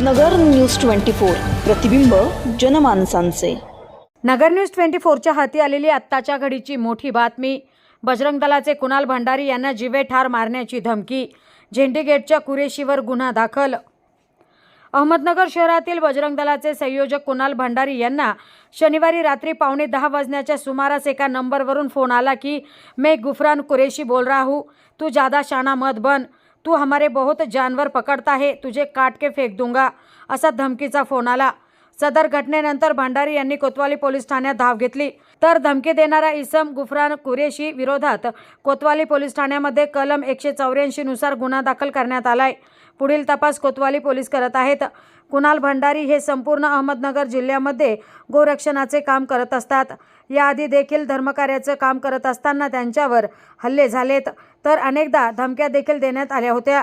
नगर news twenty four. प्रतिबिंब जनमानसांचे. नगर news twenty फोरच्या हाती आलेली आत्ताच्या घडीची मोठी बातमी. बजरंग दलाचे कुणाल भंडारी यांना जिवे ठार मारण्याची धमकी. झेंडी गेटच्या कुरेशीवर गुन्हा दाखल. अहमदनगर शहरातील बजरंग दलाचे संयोजक कुणाल भंडारी यांना शनिवारी रात्री पावणे दहा वाजण्याच्या सुमारास एका नंबरवरून फोन आला की मैं गुफरान कुरेशी बोल रहा हूँ. तू ज़्यादा शाणा मत बन. तू हमारे बहुत जानवर पकडता है तुझे काट के फेक दूंगा। असा धमकीचा फोन आला। सदर घटनेनंतर भंडारी यांनी कोतवाली पोलीस ठाण्यात धाव घेतली. तर धमकी देणारा इसम गुफरान कुरेशी विरोधात कोतवाली पोलीस ठाण्यामध्ये कलम एकशे चौऱ्याऐंशी नुसार गुन्हा दाखल करण्यात आलाय. पुढील तपास कोतवाली पोलीस करत आहेत. कुणाल भंडारी हे संपूर्ण अहमदनगर जिल्ह्यामध्ये गोरक्षणाचे काम करत असतात. याआधी देखील धर्मकार्याचं काम करत असताना त्यांच्यावर हल्ले झालेत. तर अनेकदा धमक्या देखील देण्यात आल्या होत्या.